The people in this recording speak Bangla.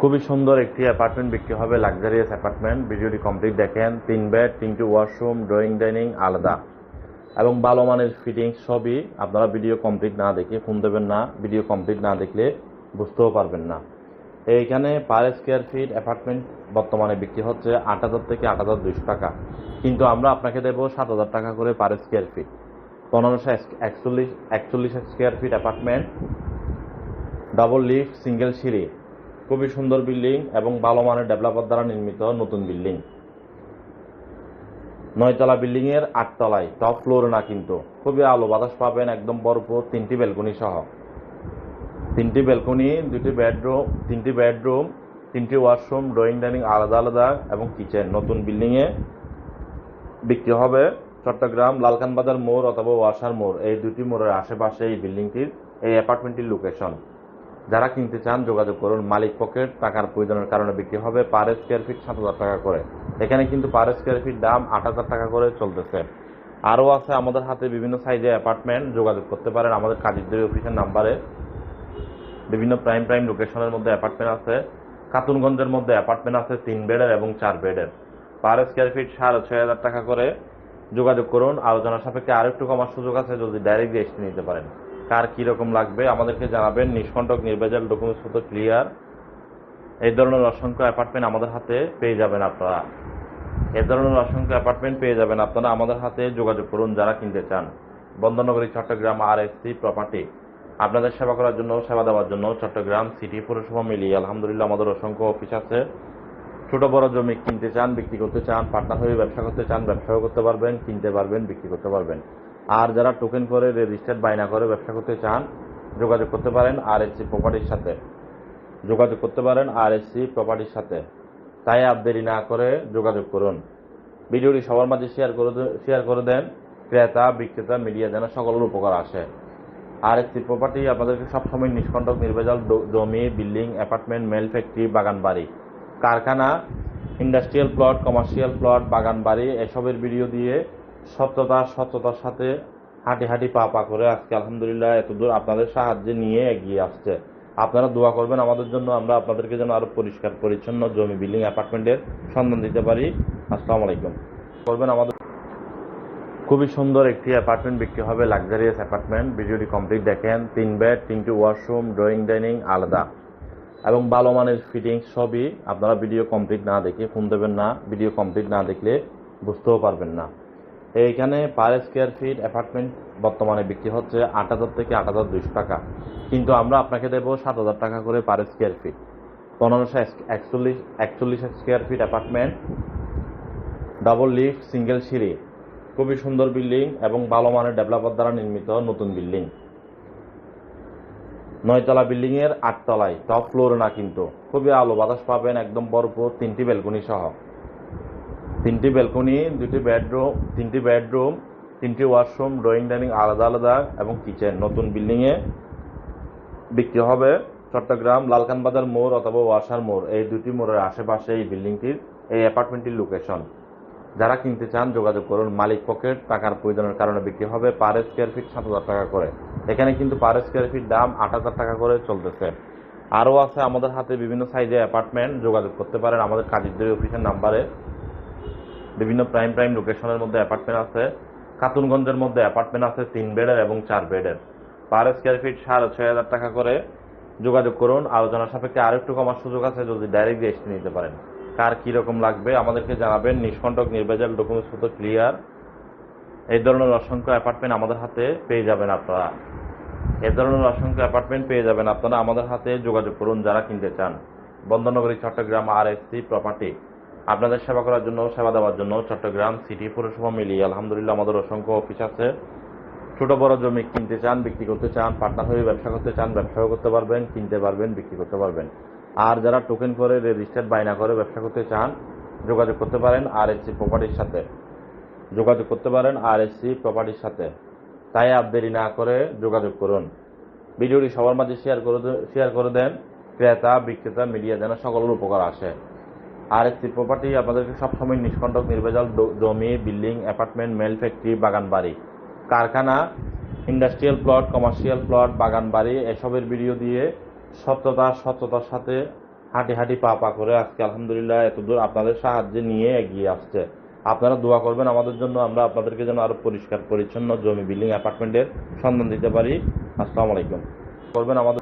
খুবই সুন্দর একটি অ্যাপার্টমেন্ট বিক্রি হবে লাক্সারিয়াস অ্যাপার্টমেন্ট ভিডিওটি কমপ্লিট দেখেন, তিন বেড তিনটি ওয়াশরুম ড্রয়িং ডাইনিং আলাদা। এবং ভালো মানের ফিটিংস সবই আপনারা ভিডিও কমপ্লিট না দেখে ফোন দেবেন না ভিডিও কমপ্লিট না দেখলে বুঝতেও পারবেন না। এইখানে পার স্কোয়ার ফিট অ্যাপার্টমেন্ট বর্তমানে বিক্রি হচ্ছে আট হাজার থেকে আট হাজার দুইশো টাকা। কিন্তু আমরা আপনাকে দেবো সাত হাজার টাকা করে পার স্কোয়ার ফিট পনেরোশো একচল্লিশ একচল্লিশ square feet apartment double lift single সিঁড়ি। খুবই সুন্দর বিল্ডিং এবং ভালো মানের ডেভেলপার দ্বারা নির্মিত নতুন বিল্ডিং। নয়তলা বিল্ডিং এর আটতলায় টপ ফ্লোর না কিন্তু খুবই আলো বাতাস পাবেন একদম ভরপুর তিনটি ব্যালকনি সহ। তিনটি ব্যালকনি দুটি বেডরুম তিনটি বেডরুম তিনটি ওয়াশরুম ড্রয়িং ডাইনিং আলাদা আলাদা এবং কিচেন নতুন বিল্ডিংয়ে বিক্রি হবে চট্টগ্রাম লালকান বাজার মোড় অথবা ওয়াসার মোড়। এই দুটি মোড়ের আশেপাশে এই বিল্ডিংটির, এই অ্যাপার্টমেন্টটির লোকেশন যারা কিনতে চান, যোগাযোগ করুন। মালিক পকেট, টাকার প্রয়োজনের কারণে বিক্রি হবে। পার স্কোয়ার ফিট সাত হাজার টাকা করে। এখানে কিন্তু পার স্কোয়ার ফিট দাম আট হাজার টাকা করে চলতেছে। আরও আছে আমাদের হাতে বিভিন্ন সাইজে অ্যাপার্টমেন্ট যোগাযোগ করতে পারেন। আমাদের কাজীদের অফিসের নাম্বারে বিভিন্ন প্রাইম প্রাইম লোকেশনের মধ্যে অ্যাপার্টমেন্ট আছে। খাতুনগঞ্জের মধ্যে অ্যাপার্টমেন্ট আছে তিন বেডের এবং চার বেডের। পার স্কোয়ার ফিট সাড়ে ছয় হাজার টাকা করে। যোগাযোগ করুন। আলোচনা সাপেক্ষে আরেকটু কমার সুযোগ আছে। যদি ডাইরেক্ট এসে নিতে পারেন। কার কী রকম লাগবে, আমাদেরকে জানাবেন। নিষ্কণ্টক নির্ভেজাল ডকুমেন্টস মতো ক্লিয়ার এই ধরনের অসংখ্য অ্যাপার্টমেন্ট আমাদের হাতে পেয়ে যাবেন আপনারা। এ ধরনের অসংখ্য অ্যাপার্টমেন্ট পেয়ে যাবেন আপনারা আমাদের হাতে। যোগাযোগ করুন যারা কিনতে চান। বন্দরনগরী চট্টগ্রাম আর প্রপার্টি আপনাদের সেবা করার জন্য, সেবা দেওয়ার জন্য চট্টগ্রাম সিটি পৌরসভা মিলিয়ে আলহামদুলিল্লাহ আমাদের অসংখ্য অফিস আছে। ছোট বড় জমি কিনতে চান, বিক্রি করতে চান পার্টনার হয়ে ব্যবসা করতে চান, ব্যবসাও করতে পারবেন, কিনতে পারবেন, বিক্রি করতে পারবেন। আর যারা টোকেন করে রেজিস্টার্ড বাইনা করে, ব্যবসা করতে চান, যোগাযোগ করতে পারেন আর এস সি প্রপার্টির সাথে। যোগাযোগ করতে পারেন আর এস সি প্রপার্টির সাথে। তাই আর দেরি না করে যোগাযোগ করুন। ভিডিওটি সবার মাঝে শেয়ার করে শেয়ার করে দেন। ক্রেতা, বিক্রেতা মিডিয়া যেন সকলের উপকার আসে। আর সি প্রপার্টি আপনাদেরকে সবসময় নিষ্কণ্টক, নির্ভেজাল জমি, বিল্ডিং অ্যাপার্টমেন্ট মেল ফ্যাক্টরি বাগান বাড়ি কারখানা ইন্ডাস্ট্রিয়াল প্লট কমার্শিয়াল প্লট বাগান বাড়ি এসবের ভিডিও দিয়ে সত্যতা, সত্যতার সাথে হাঁটি হাঁটি পা পা করে আজকে আলহামদুলিল্লাহ এতদূর আপনাদের সাহায্যে নিয়ে এগিয়ে আসছে। আপনারা দোয়া করবেন, আমাদের জন্য আমরা আপনাদেরকে যেন আরও পরিষ্কার, পরিচ্ছন্ন জমি বিল্ডিং অ্যাপার্টমেন্টের সন্ধান দিতে পারি। আসসালামু আলাইকুম। করবেন আমাদের খুবই সুন্দর একটি অ্যাপার্টমেন্ট বিক্রি হবে, লাক্সারিয়াস অ্যাপার্টমেন্ট। ভিডিওটি কমপ্লিট দেখেন, তিন বেড, তিনটি ওয়াশরুম, ড্রয়িং, ডাইনিং, আলাদা। এবং ভালো মানের ফিটিংস সবই আপনারা ভিডিও কমপ্লিট না দেখে ফোন দেবেন না, ভিডিও কমপ্লিট না দেখলে বুঝতেও পারবেন না। এইখানে পার স্কোয়ার ফিট অ্যাপার্টমেন্ট বর্তমানে বিক্রি হচ্ছে আট হাজার থেকে আট হাজার দুইশো টাকা। কিন্তু আমরা আপনাকে দেবো সাত হাজার টাকা করে পার স্কোয়ার ফিট পনেরোশো একচল্লিশ একচল্লিশ square feet apartment double lift single সিঁড়ি। খুবই সুন্দর বিল্ডিং এবং ভালো মানের ডেভেলপার দ্বারা নির্মিত নতুন বিল্ডিং নয়তলা বিল্ডিং এর আটতলায় টপ ফ্লোর না কিন্তু। খুবই আলো বাতাস পাবেন, একদম ভরপুর তিনটি ব্যালকনি সহ। তিনটি ব্যালকনি, দুটি বেডরুম, তিনটি বেডরুম, তিনটি ওয়াশরুম, ড্রয়িং ডাইনিং আলাদা আলাদা, এবং কিচেন। নতুন বিল্ডিংয়ে বিক্রি হবে চট্টগ্রাম লালকান বাজার মোড় অথবা ওয়াসার মোড়। এই দুটি মোড়ের আশেপাশে এই বিল্ডিংটির এই অ্যাপার্টমেন্টটির লোকেশন। যারা কিনতে চান, যোগাযোগ করুন। মালিক পকেট টাকার প্রয়োজনের কারণে বিক্রি হবে পার স্কোয়ার ফিট সাত হাজার টাকা করে। এখানে কিন্তু পার স্কোয়ার ফিট দাম আট হাজার টাকা করে চলতেছে। আরও আছে আমাদের হাতে বিভিন্ন সাইজে অ্যাপার্টমেন্ট। যোগাযোগ করতে পারেন। আমাদের কাজীদের অফিসের নাম্বারে বিভিন্ন প্রাইম প্রাইম লোকেশনের মধ্যে অ্যাপার্টমেন্ট আছে। খাতুনগঞ্জের মধ্যে অ্যাপার্টমেন্ট আছে, তিন বেডের এবং চার বেডের। পার স্কোয়ার ফিট সাড়ে ছয় হাজার টাকা করে। যোগাযোগ করুন আলোচনা সাপেক্ষে আরও একটু কমার সুযোগ আছে, যদি ডাইরেক্ট এসে নিতে পারেন। কার কী রকম লাগবে, আমাদেরকে জানাবেন। নিষ্কণ্টক নির্ভেজাল ডকুমেন্টস ক্লিয়ার এই ধরনের অসংখ্য অ্যাপার্টমেন্ট আমাদের হাতে পেয়ে যাবেন আপনারা। এ ধরনের অসংখ্য অ্যাপার্টমেন্ট পেয়ে যাবেন আপনারা আমাদের হাতে। যোগাযোগ করুন যারা কিনতে চান। বন্দরনগরী Chattogram R S C property আপনাদের সেবা করার জন্য, সেবা দেওয়ার জন্য চট্টগ্রাম সিটি পৌরসভা মিলিয়ে আলহামদুলিল্লাহ আমাদের অসংখ্য অফিস আছে। ছোট বড় জমি কিনতে চান, বিক্রি করতে চান পার্টনার হয়ে ব্যবসা করতে চান, ব্যবসাও করতে পারবেন, কিনতে পারবেন, বিক্রি করতে পারবেন। আর যারা টোকেন করে রেজিস্টার্ড বাইনা করে ব্যবসা করতে চান, যোগাযোগ করতে পারেন আর এসসি প্রপার্টির সাথে। যোগাযোগ করতে পারেন আর এসসি প্রপার্টির সাথে। তাই আর দেরি না করে যোগাযোগ করুন। ভিডিওটি সবার মাঝে শেয়ার করে শেয়ার করে দেন। ক্রেতা, বিক্রেতা মিডিয়া যেন সকলের উপকার আসে। আর এস সি প্রপার্টি আপনাদেরকে সবসময় নিষ্কণ্টক, নির্ভেজাল জমি বিল্ডিং অ্যাপার্টমেন্ট মেল ফ্যাক্টরি বাগান বাড়ি। কারখানা ইন্ডাস্ট্রিয়াল প্লট কমার্শিয়াল প্লট বাগান বাড়ি, এসবের ভিডিও দিয়ে সত্যতা, সত্যতার সাথে হাঁটি হাঁটি পা পা করে আজকে আলহামদুলিল্লাহ এতদূর আপনাদের সাহায্যে নিয়ে এগিয়ে আসছে। আপনারা দোয়া করবেন আমাদের জন্য আমরা আপনাদেরকে যেন আরও পরিষ্কার, পরিচ্ছন্ন জমি বিল্ডিং অ্যাপার্টমেন্টের সন্ধান দিতে পারি। আসসালামু আলাইকুম। করবেন আমাদের